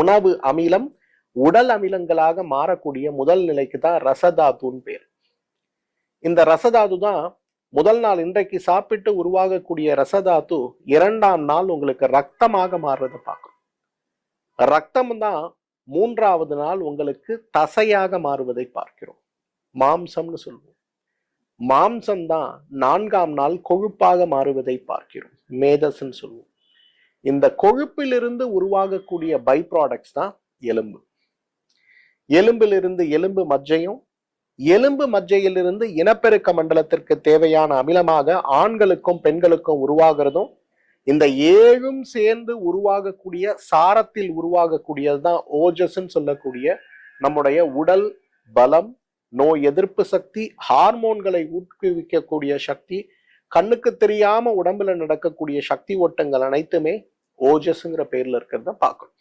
உணவு அமிலம் உடல் அமிலங்களாக மாறக்கூடிய முதல் நிலைக்கு தான் ரசதாதுன்னு பேர். இந்த ரசதாது தான் முதல் நாள் இன்றைக்கு சாப்பிட்டு உருவாகக்கூடிய ரசதாத்து இரண்டாம் நாள் உங்களுக்கு ரத்தமாக மாறுறதை பார்க்கும். ரத்தம் தான் மூன்றாவது நாள் உங்களுக்கு தசையாக மாறுவதை பார்க்கிறோம். மாம்சம்னு சொல்லுவோம். மாம்சம் தான் நான்காம் நாள் கொழுப்பாக மாறுவதை பார்க்கிறோம். மேதஸ்ன்னு சொல்லுவோம். இந்த கொழுப்பிலிருந்து உருவாகக்கூடிய பை ப்ராடக்ட்ஸ் தான் எலும்பு. எலும்பிலிருந்து எலும்பு மஜ்ஜையும் எலும்பு மஜ்ஜையிலிருந்து இனப்பெருக்க மண்டலத்திற்கு தேவையான அமிலமாக ஆண்களுக்கும் பெண்களுக்கும் உருவாகிறதும் இந்த ஏழும் சேர்ந்து உருவாகக்கூடிய சாரத்தில் உருவாகக்கூடியது தான் ஓஜஸ்ன்னு சொல்லக்கூடிய நம்முடைய உடல் பலம் நோய் எதிர்ப்பு சக்தி ஹார்மோன்களை ஊக்குவிக்கக்கூடிய சக்தி கண்ணுக்கு தெரியாம உடம்புல நடக்கக்கூடிய சக்தி ஓட்டங்கள் அனைத்துமே ஓஜஸ்ங்கிற பேர்ல இருக்கிறத பார்க்கணும்.